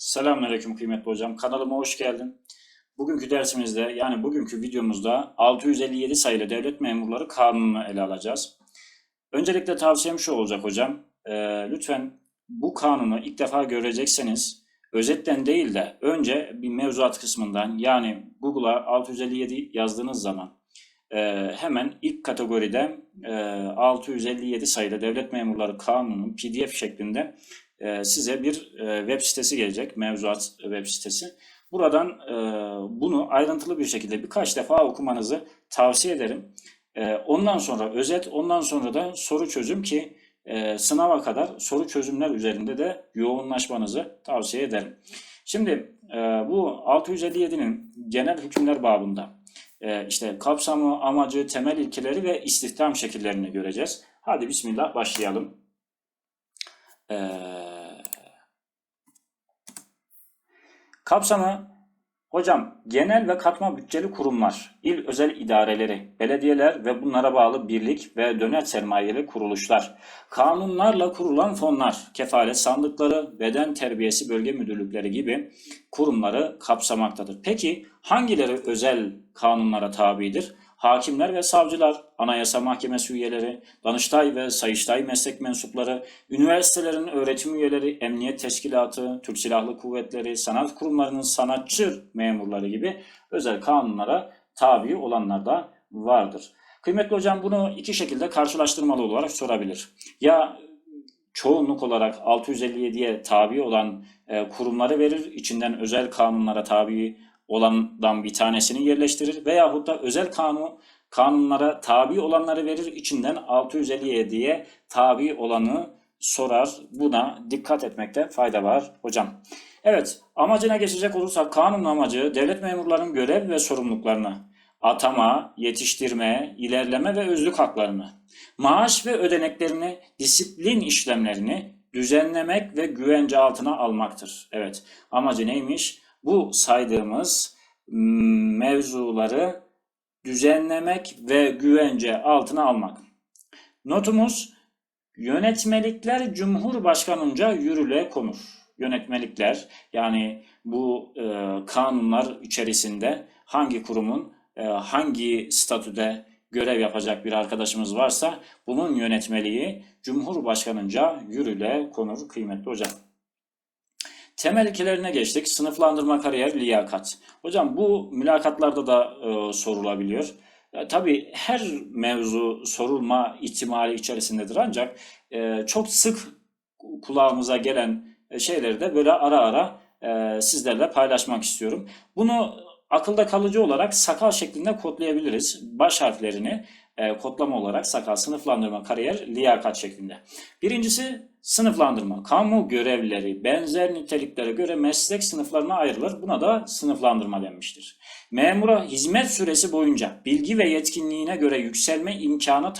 Selamünaleyküm kıymetli hocam. Kanalıma hoş geldin. Bugünkü dersimizde yani bugünkü videomuzda 657 sayılı devlet memurları kanununu ele alacağız. Öncelikle tavsiyem şu olacak hocam. Ee, lütfen bu kanunu ilk defa görecekseniz özetten değil de önce bir mevzuat kısmından yani Google'a 657 yazdığınız zaman e, hemen ilk kategoride e, 657 sayılı devlet memurları kanunun pdf şeklinde e, size bir e, web sitesi gelecek, mevzuat web sitesi. Buradan e, bunu ayrıntılı bir şekilde birkaç defa okumanızı tavsiye ederim. E, ondan sonra özet, ondan sonra da soru çözüm ki sınava kadar soru çözümler üzerinde de yoğunlaşmanızı tavsiye ederim. Şimdi bu 657'nin genel hükümler babında işte kapsamı, amacı, temel ilkeleri ve istihdam şekillerini göreceğiz. Hadi bismillah başlayalım. Ee, kapsamı hocam genel ve katma bütçeli kurumlar, il özel idareleri, belediyeler ve bunlara bağlı birlik ve döner sermayeli kuruluşlar, kanunlarla kurulan fonlar, kefalet sandıkları, beden terbiyesi bölge müdürlükleri gibi kurumları kapsamaktadır. Peki hangileri özel kanunlara tabidir? Hakimler ve savcılar, anayasa mahkemesi üyeleri, Danıştay ve Sayıştay meslek mensupları, üniversitelerin öğretim üyeleri, emniyet teşkilatı, Türk Silahlı Kuvvetleri, sanat kurumlarının sanatçı memurları gibi özel kanunlara tabi olanlar da vardır. Kıymetli hocam bunu iki şekilde karşılaştırmalı olarak sorabilir. Ya çoğunluk olarak 657'ye tabi olan e, kurumları verir, içinden özel kanunlara tabi olandan bir tanesini yerleştirir veyahut da özel kanun kanunlara tabi olanları verir içinden 657'ye tabi olanı sorar. Buna dikkat etmekte fayda var hocam. Evet amacına geçecek olursak kanun amacı devlet memurlarının görev ve sorumluluklarını atama, yetiştirme, ilerleme ve özlük haklarını, maaş ve ödeneklerini, disiplin işlemlerini düzenlemek ve güvence altına almaktır. Evet amacı neymiş? Bu saydığımız mevzuları düzenlemek ve güvence altına almak. Notumuz yönetmelikler Cumhurbaşkanınca yürüle konur. Yönetmelikler yani bu e, kanunlar içerisinde hangi kurumun e, hangi statüde görev yapacak bir arkadaşımız varsa bunun yönetmeliği Cumhurbaşkanınca yürüle konur kıymetli hocam. Temel ilkelerine geçtik. Sınıflandırma, kariyer, liyakat. Hocam bu mülakatlarda da e, sorulabiliyor. E, tabii her mevzu sorulma ihtimali içerisindedir ancak e, çok sık kulağımıza gelen şeyleri de böyle ara ara e, sizlerle paylaşmak istiyorum. Bunu akılda kalıcı olarak sakal şeklinde kodlayabiliriz. Baş harflerini e, kodlama olarak sakal, sınıflandırma, kariyer, liyakat şeklinde. Birincisi sınıflandırma. Kamu görevlileri benzer niteliklere göre meslek sınıflarına ayrılır. Buna da sınıflandırma denmiştir. Memura hizmet süresi boyunca bilgi ve yetkinliğine göre yükselme imkanı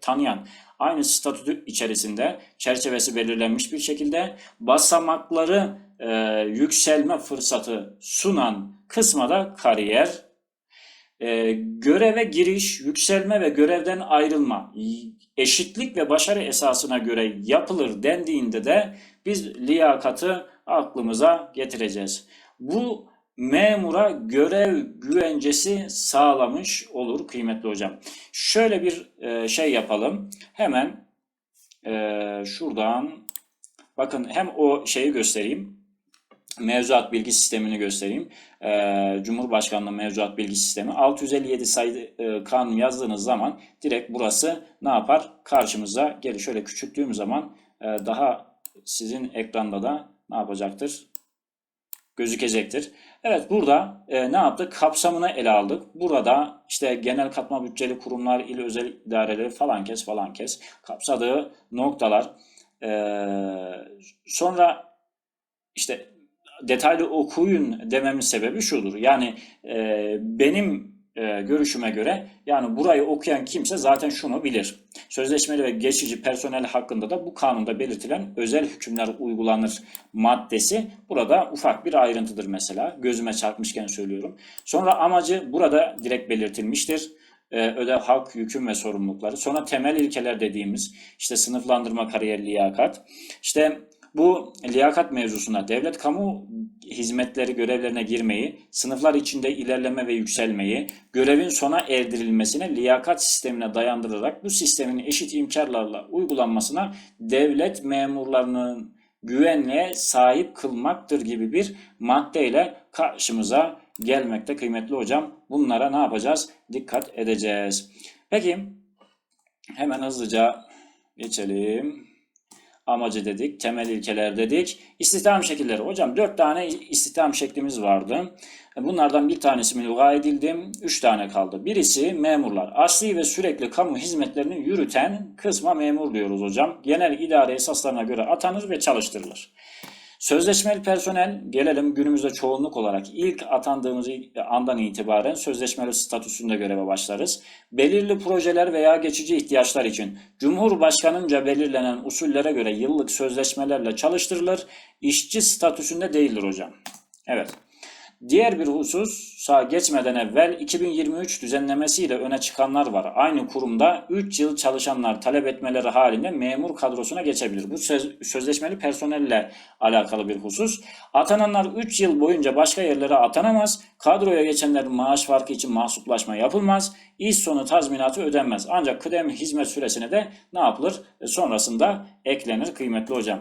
tanıyan aynı statü içerisinde çerçevesi belirlenmiş bir şekilde basamakları e, yükselme fırsatı sunan kısma da kariyer e, göreve giriş, yükselme ve görevden ayrılma eşitlik ve başarı esasına göre yapılır dendiğinde de biz liyakatı aklımıza getireceğiz. Bu memura görev güvencesi sağlamış olur kıymetli hocam. Şöyle bir e, şey yapalım. Hemen e, şuradan bakın hem o şeyi göstereyim mevzuat bilgi sistemini göstereyim. Ee, Cumhurbaşkanlığı mevzuat bilgi sistemi 657 sayılı e, kanun yazdığınız zaman direkt burası ne yapar? Karşımıza gelir. Şöyle küçülttüğüm zaman e, daha sizin ekranda da ne yapacaktır? Gözükecektir. Evet burada e, ne yaptık? Kapsamını ele aldık. Burada işte genel katma bütçeli kurumlar, il özel idareleri falan kes falan kes kapsadığı noktalar. E, sonra işte detaylı okuyun dememin sebebi şudur. Yani e, benim e, görüşüme göre yani burayı okuyan kimse zaten şunu bilir. Sözleşmeli ve geçici personel hakkında da bu kanunda belirtilen özel hükümler uygulanır maddesi burada ufak bir ayrıntıdır mesela. Gözüme çarpmışken söylüyorum. Sonra amacı burada direkt belirtilmiştir. Ee, ödev, hak, yüküm ve sorumlulukları. Sonra temel ilkeler dediğimiz işte sınıflandırma, kariyer, liyakat. İşte Bu liyakat mevzusunda devlet kamu hizmetleri görevlerine girmeyi, sınıflar içinde ilerleme ve yükselmeyi, görevin sona erdirilmesine liyakat sistemine dayandırılarak bu sistemin eşit imkanlarla uygulanmasına devlet memurlarının güvenliğe sahip kılmaktır gibi bir maddeyle karşımıza gelmekte kıymetli hocam. Bunlara ne yapacağız? Dikkat edeceğiz. Peki hemen hızlıca geçelim. Amacı dedik, temel ilkeler dedik. İstihdam şekilleri. Hocam dört tane istihdam şeklimiz vardı. Bunlardan bir tanesi mülga edildi. Üç tane kaldı. Birisi memurlar. Asli ve sürekli kamu hizmetlerini yürüten kısma memur diyoruz hocam. Genel idare esaslarına göre atanır ve çalıştırılır. Sözleşmeli personel gelelim günümüzde çoğunluk olarak ilk atandığımız andan itibaren sözleşmeli statüsünde göreve başlarız. Belirli projeler veya geçici ihtiyaçlar için Cumhurbaşkanınca belirlenen usullere göre yıllık sözleşmelerle çalıştırılır. İşçi statüsünde değildir hocam. Evet. Diğer bir husus sağ geçmeden evvel 2023 düzenlemesiyle öne çıkanlar var. Aynı kurumda 3 yıl çalışanlar talep etmeleri halinde memur kadrosuna geçebilir. Bu söz, sözleşmeli personelle alakalı bir husus. Atananlar 3 yıl boyunca başka yerlere atanamaz. Kadroya geçenlerin maaş farkı için mahsuplaşma yapılmaz. İş sonu tazminatı ödenmez. Ancak kıdem hizmet süresine de ne yapılır? E, sonrasında eklenir kıymetli hocam.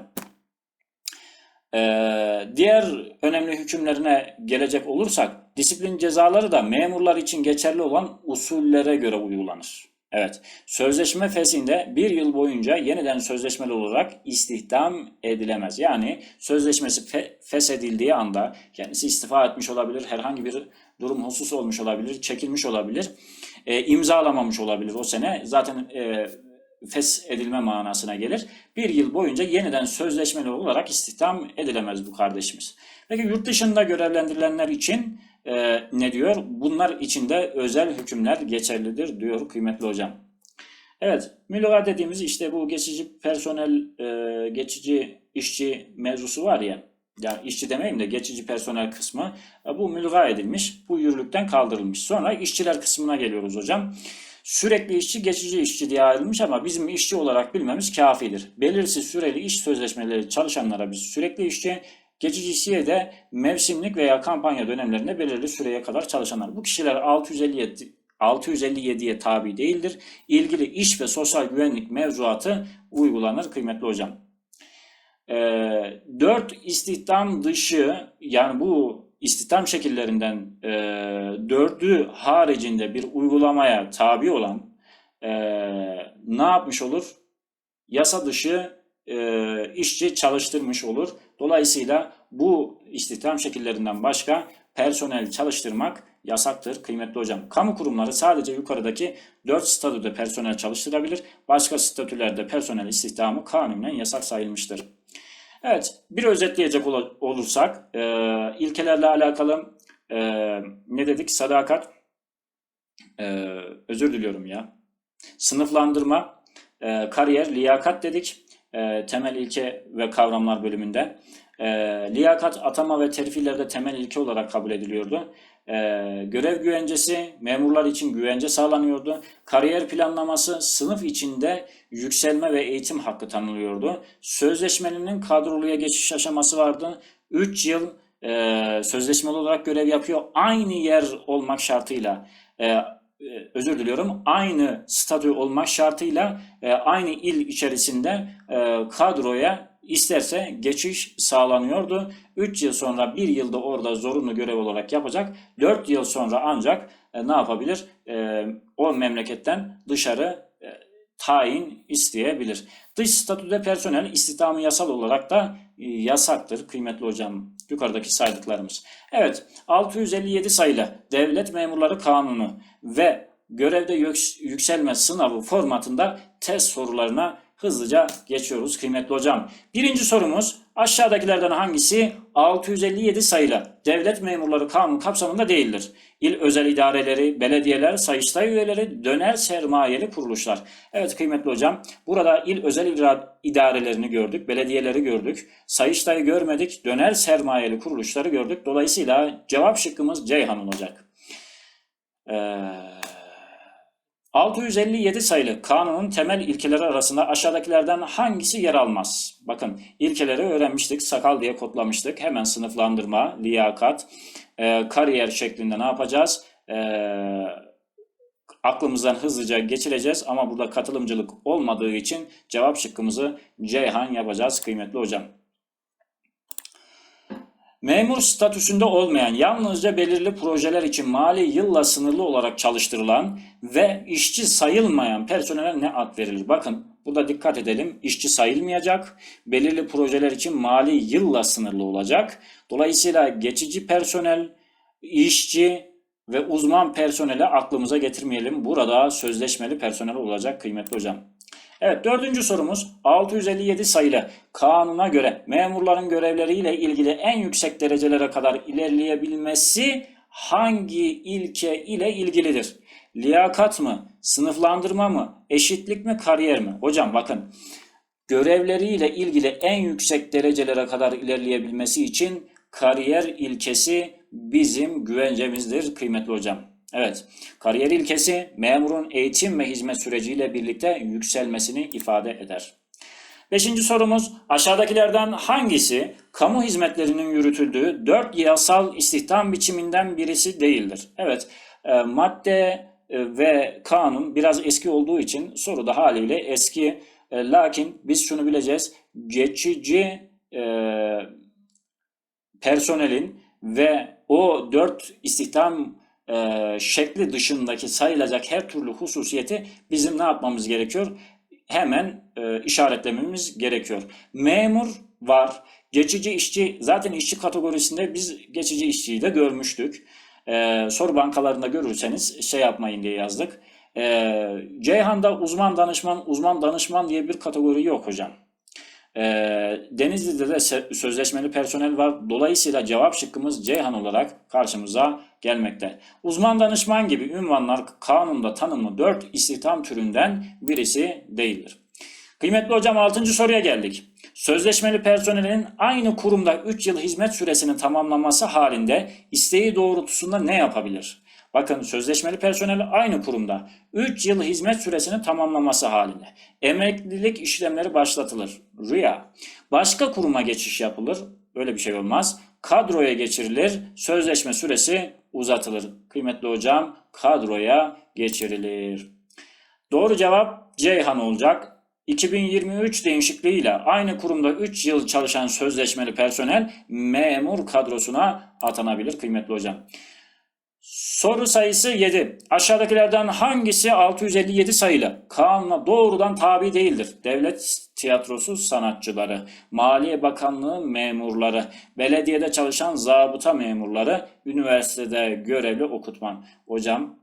Ee, diğer önemli hükümlerine gelecek olursak disiplin cezaları da memurlar için geçerli olan usullere göre uygulanır. Evet, sözleşme fesinde bir yıl boyunca yeniden sözleşmeli olarak istihdam edilemez. Yani sözleşmesi fe feshedildiği anda kendisi istifa etmiş olabilir, herhangi bir durum husus olmuş olabilir, çekilmiş olabilir, e, imzalamamış olabilir o sene. Zaten e, fes edilme manasına gelir. Bir yıl boyunca yeniden sözleşmeli olarak istihdam edilemez bu kardeşimiz. Peki yurt dışında görevlendirilenler için e, ne diyor? Bunlar için de özel hükümler geçerlidir diyor kıymetli hocam. Evet, müloga dediğimiz işte bu geçici personel, e, geçici işçi mevzusu var ya, yani işçi demeyeyim de geçici personel kısmı, e, bu mülga edilmiş, bu yürürlükten kaldırılmış. Sonra işçiler kısmına geliyoruz hocam. Sürekli işçi, geçici işçi diye ayrılmış ama bizim işçi olarak bilmemiz kafidir. Belirsiz süreli iş sözleşmeleri çalışanlara biz sürekli işçi, geçici işçiye de mevsimlik veya kampanya dönemlerinde belirli süreye kadar çalışanlar. Bu kişiler 657 657'ye tabi değildir. İlgili iş ve sosyal güvenlik mevzuatı uygulanır kıymetli hocam. E, 4 istihdam dışı yani bu istihdam şekillerinden e, dördü haricinde bir uygulamaya tabi olan e, ne yapmış olur? Yasa dışı e, işçi çalıştırmış olur. Dolayısıyla bu istihdam şekillerinden başka personel çalıştırmak yasaktır kıymetli hocam. Kamu kurumları sadece yukarıdaki 4 statüde personel çalıştırabilir. Başka statülerde personel istihdamı kanunen yasak sayılmıştır. Evet, bir özetleyecek olursak e, ilkelerle alakalı e, ne dedik? Sadakat, e, özür diliyorum ya. Sınıflandırma, e, kariyer, liyakat dedik. E, temel ilke ve kavramlar bölümünde. E, liyakat, atama ve terfilerde temel ilke olarak kabul ediliyordu. E, görev güvencesi, memurlar için güvence sağlanıyordu. Kariyer planlaması, sınıf içinde yükselme ve eğitim hakkı tanınıyordu. Sözleşmelinin kadroluya geçiş aşaması vardı. 3 yıl e, sözleşmeli olarak görev yapıyor. Aynı yer olmak şartıyla e, özür diliyorum aynı statü olmak şartıyla e, aynı il içerisinde e, kadroya isterse geçiş sağlanıyordu. 3 yıl sonra 1 yılda orada zorunlu görev olarak yapacak. 4 yıl sonra ancak e, ne yapabilir? E, o memleketten dışarı e, tayin isteyebilir. Dış statüde personel istihdamı yasal olarak da e, yasaktır kıymetli hocam. Yukarıdaki saydıklarımız. Evet 657 sayılı Devlet Memurları Kanunu ve görevde yükselme sınavı formatında test sorularına hızlıca geçiyoruz kıymetli hocam. Birinci sorumuz aşağıdakilerden hangisi 657 sayılı devlet memurları kanun kapsamında değildir? İl özel idareleri, belediyeler, sayıştay üyeleri, döner sermayeli kuruluşlar. Evet kıymetli hocam burada il özel idarelerini gördük, belediyeleri gördük, sayıştayı görmedik, döner sermayeli kuruluşları gördük. Dolayısıyla cevap şıkkımız Ceyhan olacak. Eee 657 sayılı kanunun temel ilkeleri arasında aşağıdakilerden hangisi yer almaz? Bakın ilkeleri öğrenmiştik, sakal diye kodlamıştık. Hemen sınıflandırma, liyakat, e, kariyer şeklinde ne yapacağız? E, aklımızdan hızlıca geçireceğiz ama burada katılımcılık olmadığı için cevap şıkkımızı Ceyhan yapacağız kıymetli hocam. Memur statüsünde olmayan, yalnızca belirli projeler için mali yılla sınırlı olarak çalıştırılan ve işçi sayılmayan personele ne ad verilir? Bakın burada dikkat edelim. İşçi sayılmayacak, belirli projeler için mali yılla sınırlı olacak. Dolayısıyla geçici personel, işçi ve uzman personeli aklımıza getirmeyelim. Burada sözleşmeli personel olacak kıymetli hocam. Evet dördüncü sorumuz 657 sayılı kanuna göre memurların görevleriyle ilgili en yüksek derecelere kadar ilerleyebilmesi hangi ilke ile ilgilidir? Liyakat mı, sınıflandırma mı, eşitlik mi, kariyer mi? Hocam bakın görevleriyle ilgili en yüksek derecelere kadar ilerleyebilmesi için kariyer ilkesi bizim güvencemizdir kıymetli hocam. Evet, kariyer ilkesi memurun eğitim ve hizmet süreciyle birlikte yükselmesini ifade eder. Beşinci sorumuz aşağıdakilerden hangisi kamu hizmetlerinin yürütüldüğü dört yasal istihdam biçiminden birisi değildir? Evet, e, madde e, ve kanun biraz eski olduğu için soru da haliyle eski. E, lakin biz şunu bileceğiz. Geçici e, personelin ve o dört istihdam e, şekli dışındaki sayılacak her türlü hususiyeti bizim ne yapmamız gerekiyor? Hemen e, işaretlememiz gerekiyor. Memur var. Geçici işçi zaten işçi kategorisinde biz geçici işçiyi de görmüştük. E, soru bankalarında görürseniz şey yapmayın diye yazdık. E, Ceyhan'da uzman danışman, uzman danışman diye bir kategori yok hocam. E, Denizli'de de sözleşmeli personel var. Dolayısıyla cevap şıkkımız Ceyhan olarak karşımıza gelmekte. Uzman danışman gibi ünvanlar kanunda tanımlı 4 istihdam türünden birisi değildir. Kıymetli hocam 6. soruya geldik. Sözleşmeli personelin aynı kurumda 3 yıl hizmet süresini tamamlaması halinde isteği doğrultusunda ne yapabilir? Bakın sözleşmeli personel aynı kurumda 3 yıl hizmet süresini tamamlaması halinde emeklilik işlemleri başlatılır. Rüya. Başka kuruma geçiş yapılır. Öyle bir şey olmaz. Kadroya geçirilir. Sözleşme süresi uzatılır. Kıymetli hocam kadroya geçirilir. Doğru cevap Ceyhan olacak. 2023 değişikliğiyle aynı kurumda 3 yıl çalışan sözleşmeli personel memur kadrosuna atanabilir kıymetli hocam. Soru sayısı 7. Aşağıdakilerden hangisi 657 sayılı? Kanuna doğrudan tabi değildir. Devlet tiyatrosu sanatçıları, Maliye Bakanlığı memurları, belediyede çalışan zabıta memurları, üniversitede görevli okutman. Hocam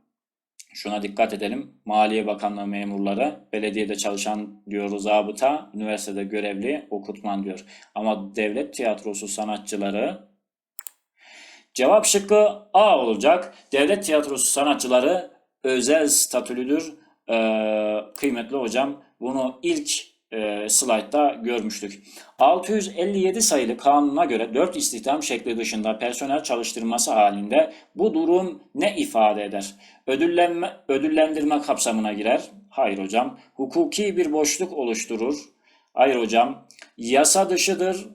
şuna dikkat edelim. Maliye Bakanlığı memurları, belediyede çalışan diyor zabıta, üniversitede görevli okutman diyor. Ama devlet tiyatrosu sanatçıları Cevap şıkkı A olacak. Devlet tiyatrosu sanatçıları özel statülüdür. Ee, kıymetli hocam bunu ilk e, slaytta görmüştük. 657 sayılı kanuna göre 4 istihdam şekli dışında personel çalıştırması halinde bu durum ne ifade eder? Ödüllenme, ödüllendirme kapsamına girer. Hayır hocam. Hukuki bir boşluk oluşturur. Hayır hocam. Yasa dışıdır.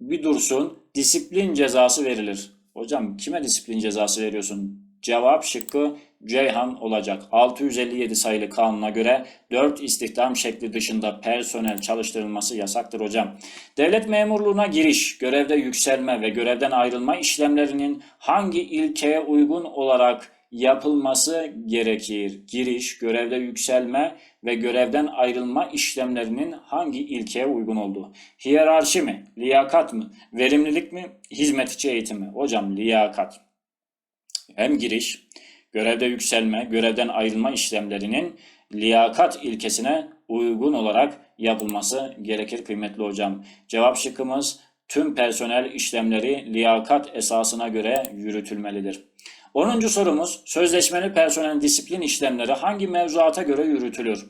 Bir dursun. Disiplin cezası verilir. Hocam kime disiplin cezası veriyorsun? Cevap şıkkı Ceyhan olacak. 657 sayılı kanuna göre 4 istihdam şekli dışında personel çalıştırılması yasaktır hocam. Devlet memurluğuna giriş, görevde yükselme ve görevden ayrılma işlemlerinin hangi ilkeye uygun olarak yapılması gerekir? Giriş, görevde yükselme ve görevden ayrılma işlemlerinin hangi ilkeye uygun olduğu? Hiyerarşi mi? Liyakat mı? Verimlilik mi? Hizmet içi eğitim mi? Hocam liyakat. Hem giriş, görevde yükselme, görevden ayrılma işlemlerinin liyakat ilkesine uygun olarak yapılması gerekir kıymetli hocam. Cevap şıkkımız tüm personel işlemleri liyakat esasına göre yürütülmelidir. 10. sorumuz sözleşmeli personel disiplin işlemleri hangi mevzuata göre yürütülür?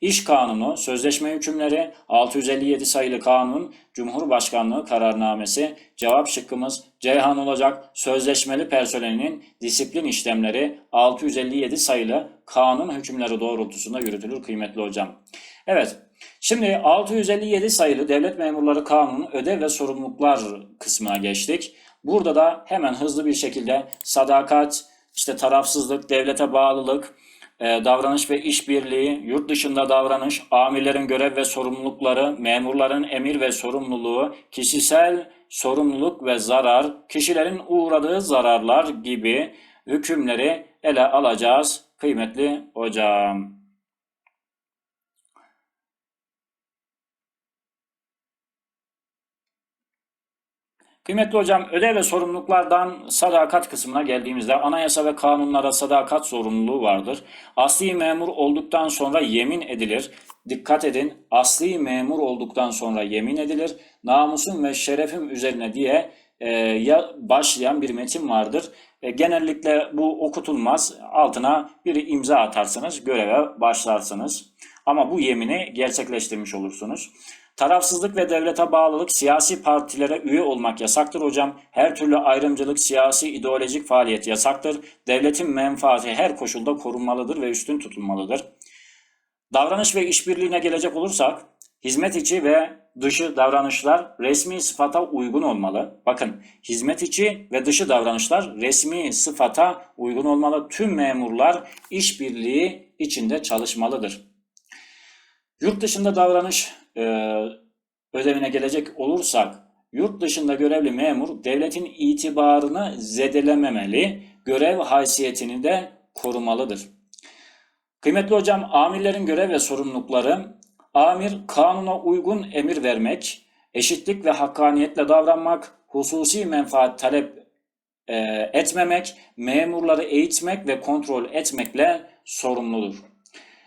İş Kanunu, sözleşme hükümleri, 657 sayılı kanun, Cumhurbaşkanlığı kararnamesi, cevap şıkkımız Ceyhan olacak. Sözleşmeli personelinin disiplin işlemleri 657 sayılı kanun hükümleri doğrultusunda yürütülür kıymetli hocam. Evet, şimdi 657 sayılı Devlet Memurları Kanunu ödev ve sorumluluklar kısmına geçtik. Burada da hemen hızlı bir şekilde sadakat, işte tarafsızlık, devlete bağlılık, e, davranış ve işbirliği, yurt dışında davranış, amirlerin görev ve sorumlulukları, memurların emir ve sorumluluğu, kişisel sorumluluk ve zarar, kişilerin uğradığı zararlar gibi hükümleri ele alacağız kıymetli hocam. Kıymetli hocam, ödev ve sorumluluklardan sadakat kısmına geldiğimizde anayasa ve kanunlara sadakat zorunluluğu vardır. Asli memur olduktan sonra yemin edilir. Dikkat edin, asli memur olduktan sonra yemin edilir. Namusum ve şerefim üzerine diye e, ya başlayan bir metin vardır. E, genellikle bu okutulmaz. Altına bir imza atarsınız, göreve başlarsınız. Ama bu yemini gerçekleştirmiş olursunuz. Tarafsızlık ve devlete bağlılık siyasi partilere üye olmak yasaktır hocam. Her türlü ayrımcılık, siyasi, ideolojik faaliyet yasaktır. Devletin menfaati her koşulda korunmalıdır ve üstün tutulmalıdır. Davranış ve işbirliğine gelecek olursak, hizmet içi ve dışı davranışlar resmi sıfata uygun olmalı. Bakın, hizmet içi ve dışı davranışlar resmi sıfata uygun olmalı. Tüm memurlar işbirliği içinde çalışmalıdır. Yurt dışında davranış e, ödevine gelecek olursak, yurt dışında görevli memur devletin itibarını zedelememeli, görev haysiyetini de korumalıdır. Kıymetli hocam, amirlerin görev ve sorumlulukları, amir kanuna uygun emir vermek, eşitlik ve hakkaniyetle davranmak, hususi menfaat talep e, etmemek, memurları eğitmek ve kontrol etmekle sorumludur.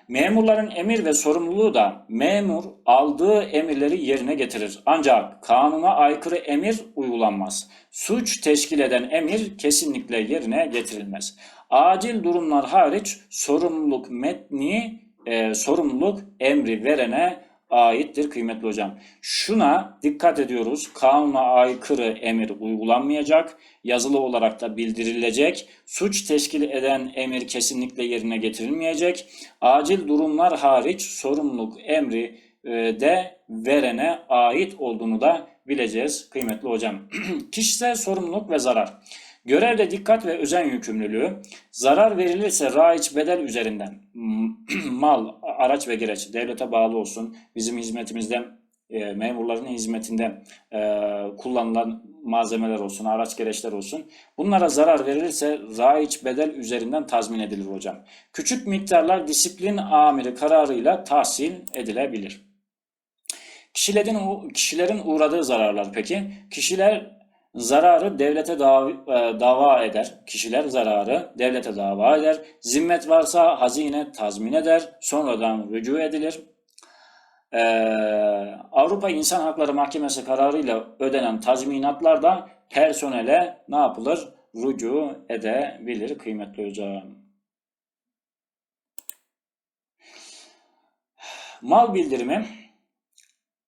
Memurların emir ve sorumluluğu da memur aldığı emirleri yerine getirir. Ancak kanuna aykırı emir uygulanmaz. Suç teşkil eden emir kesinlikle yerine getirilmez. Acil durumlar hariç sorumluluk metni, e, sorumluluk emri verene aittir kıymetli hocam. Şuna dikkat ediyoruz. Kanuna aykırı emir uygulanmayacak. Yazılı olarak da bildirilecek. Suç teşkil eden emir kesinlikle yerine getirilmeyecek. Acil durumlar hariç sorumluluk emri e, de verene ait olduğunu da bileceğiz kıymetli hocam. Kişisel sorumluluk ve zarar. Görevde dikkat ve özen yükümlülüğü, zarar verilirse raiç bedel üzerinden mal, araç ve gereç devlete bağlı olsun, bizim hizmetimizde e, memurların hizmetinde e, kullanılan malzemeler olsun, araç gereçler olsun. Bunlara zarar verilirse raiç bedel üzerinden tazmin edilir hocam. Küçük miktarlar disiplin amiri kararıyla tahsil edilebilir. Kişilerin, kişilerin uğradığı zararlar peki? Kişiler Zararı devlete e, dava eder. Kişiler zararı devlete dava eder. Zimmet varsa hazine tazmin eder. Sonradan rücu edilir. Ee, Avrupa İnsan Hakları Mahkemesi kararıyla ödenen tazminatlar da personele ne yapılır? Rücu edebilir kıymetli hocam. Mal bildirimi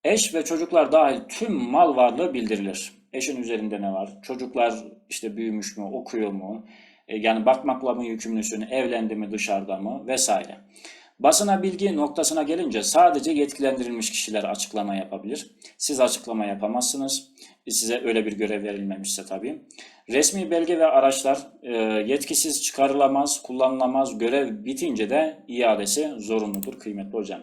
eş ve çocuklar dahil tüm mal varlığı bildirilir. Eşin üzerinde ne var? Çocuklar işte büyümüş mü, okuyor mu? E, yani bakmakla mı yükümlüsün, evlendi mi, dışarıda mı vesaire. Basına bilgi noktasına gelince sadece yetkilendirilmiş kişiler açıklama yapabilir. Siz açıklama yapamazsınız. Size öyle bir görev verilmemişse tabii. Resmi belge ve araçlar e, yetkisiz çıkarılamaz, kullanılamaz. Görev bitince de iadesi zorunludur kıymetli hocam.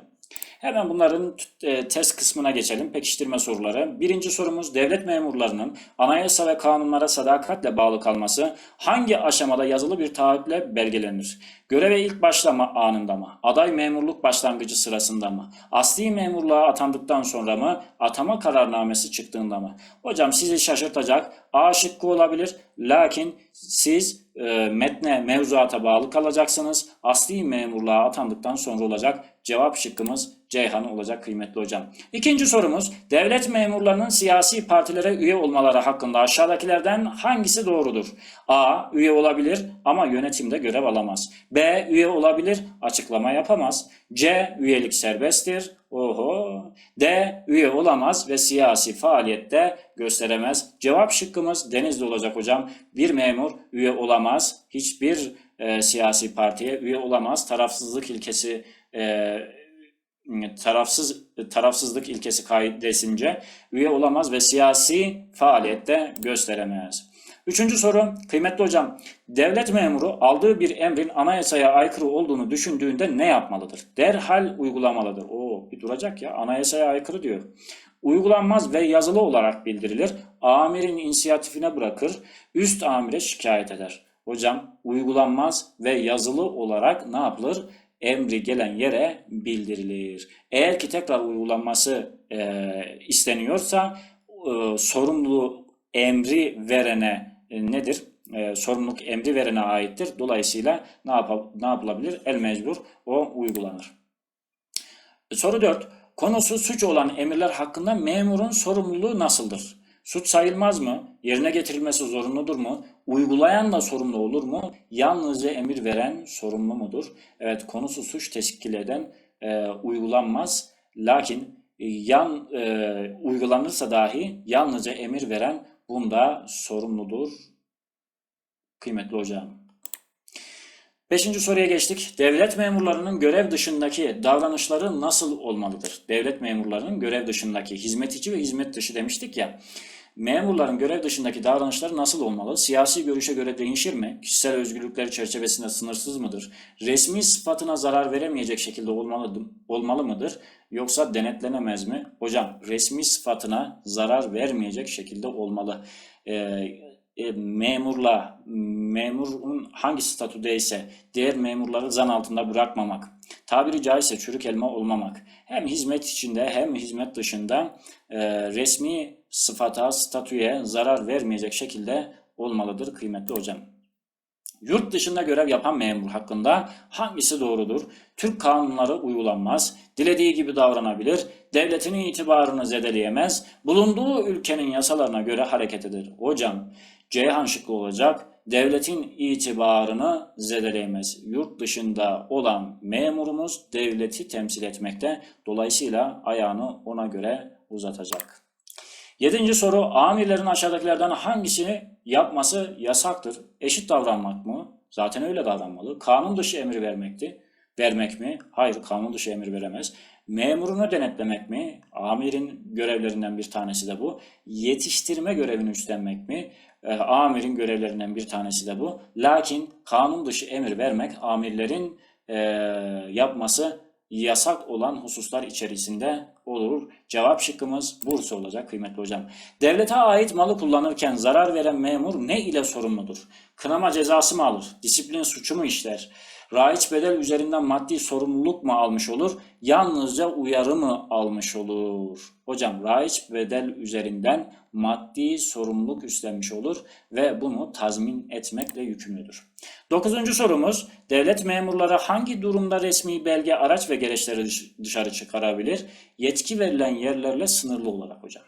Hemen bunların e, test kısmına geçelim. Pekiştirme soruları. Birinci sorumuz devlet memurlarının anayasa ve kanunlara sadakatle bağlı kalması hangi aşamada yazılı bir taahhütle belgelenir? Göreve ilk başlama anında mı? Aday memurluk başlangıcı sırasında mı? Asli memurluğa atandıktan sonra mı? Atama kararnamesi çıktığında mı? Hocam sizi şaşırtacak A şıkkı olabilir. Lakin siz e, metne, mevzuata bağlı kalacaksınız. Asli memurluğa atandıktan sonra olacak. Cevap şıkkımız Ceyhan olacak kıymetli hocam. İkinci sorumuz devlet memurlarının siyasi partilere üye olmaları hakkında aşağıdakilerden hangisi doğrudur? A. Üye olabilir ama yönetimde görev alamaz. B. Üye olabilir açıklama yapamaz. C. Üyelik serbesttir. Oho. D. Üye olamaz ve siyasi faaliyette gösteremez. Cevap şıkkımız Denizli olacak hocam. Bir memur üye olamaz. Hiçbir e, siyasi partiye üye olamaz. Tarafsızlık ilkesi e, tarafsız tarafsızlık ilkesi kaidesince üye olamaz ve siyasi faaliyette gösteremez. Üçüncü soru, kıymetli hocam, devlet memuru aldığı bir emrin anayasaya aykırı olduğunu düşündüğünde ne yapmalıdır? Derhal uygulamalıdır. Oo, bir duracak ya, anayasaya aykırı diyor. Uygulanmaz ve yazılı olarak bildirilir. Amirin inisiyatifine bırakır, üst amire şikayet eder. Hocam, uygulanmaz ve yazılı olarak ne yapılır? Emri gelen yere bildirilir. Eğer ki tekrar uygulanması e, isteniyorsa e, sorumlu emri verene e, nedir? E, sorumluluk emri verene aittir. Dolayısıyla ne, yap ne yapılabilir? El mecbur o uygulanır. Soru 4. Konusu suç olan emirler hakkında memurun sorumluluğu nasıldır? Suç sayılmaz mı? Yerine getirilmesi zorunludur mu? Uygulayan da sorumlu olur mu? Yalnızca emir veren sorumlu mudur? Evet konusu suç teşkil eden e, uygulanmaz. Lakin e, yan e, uygulanırsa dahi yalnızca emir veren bunda sorumludur. Kıymetli hocam. Beşinci soruya geçtik. Devlet memurlarının görev dışındaki davranışları nasıl olmalıdır? Devlet memurlarının görev dışındaki hizmet içi ve hizmet dışı demiştik ya. Memurların görev dışındaki davranışları nasıl olmalı? Siyasi görüşe göre değişir mi? Kişisel özgürlükleri çerçevesinde sınırsız mıdır? Resmi sıfatına zarar veremeyecek şekilde olmalı, olmalı mıdır? Yoksa denetlenemez mi? Hocam resmi sıfatına zarar vermeyecek şekilde olmalı. Ee, e, memurla, memurun hangi statüdeyse diğer memurları zan altında bırakmamak, tabiri caizse çürük elma olmamak, hem hizmet içinde hem hizmet dışında e, resmi sıfata, statüye zarar vermeyecek şekilde olmalıdır kıymetli hocam. Yurt dışında görev yapan memur hakkında hangisi doğrudur? Türk kanunları uygulanmaz, dilediği gibi davranabilir, devletinin itibarını zedeleyemez, bulunduğu ülkenin yasalarına göre hareket eder. Hocam, Ceyhan şıkkı olacak, devletin itibarını zedeleyemez. Yurt dışında olan memurumuz devleti temsil etmekte, dolayısıyla ayağını ona göre uzatacak. Yedinci soru, amirlerin aşağıdakilerden hangisini yapması yasaktır? Eşit davranmak mı? Zaten öyle davranmalı. Kanun dışı emir vermekti. Vermek mi? Hayır, kanun dışı emir veremez. Memurunu denetlemek mi? Amirin görevlerinden bir tanesi de bu. Yetiştirme görevini üstlenmek mi? E, amirin görevlerinden bir tanesi de bu. Lakin kanun dışı emir vermek amirlerin e, yapması yasak olan hususlar içerisinde olur. Cevap şıkkımız Bursa olacak kıymetli hocam. Devlete ait malı kullanırken zarar veren memur ne ile sorumludur? Kınama cezası mı alır? Disiplin suçu mu işler? Raiç bedel üzerinden maddi sorumluluk mu almış olur? Yalnızca uyarı mı almış olur? Hocam raiç bedel üzerinden maddi sorumluluk üstlenmiş olur ve bunu tazmin etmekle yükümlüdür. Dokuzuncu sorumuz, devlet memurları hangi durumda resmi belge, araç ve gereçleri dışarı çıkarabilir? Yetki verilen yerlerle sınırlı olarak hocam.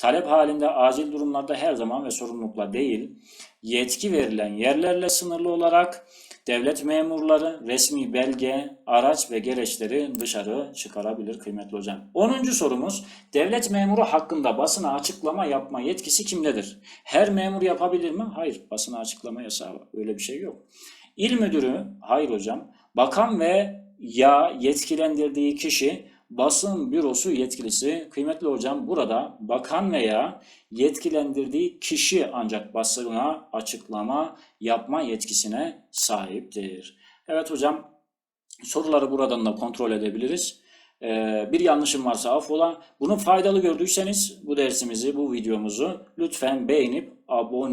Talep halinde acil durumlarda her zaman ve sorumlulukla değil, yetki verilen yerlerle sınırlı olarak devlet memurları resmi belge, araç ve gereçleri dışarı çıkarabilir kıymetli hocam. 10. sorumuz devlet memuru hakkında basına açıklama yapma yetkisi kimdedir? Her memur yapabilir mi? Hayır. Basına açıklama yasağı var. Öyle bir şey yok. İl müdürü? Hayır hocam. Bakan ve ya yetkilendirdiği kişi basın bürosu yetkilisi kıymetli hocam burada bakan veya yetkilendirdiği kişi ancak basına açıklama yapma yetkisine sahiptir. Evet hocam soruları buradan da kontrol edebiliriz. Ee, bir yanlışım varsa affola. Bunu faydalı gördüyseniz bu dersimizi, bu videomuzu lütfen beğenip abone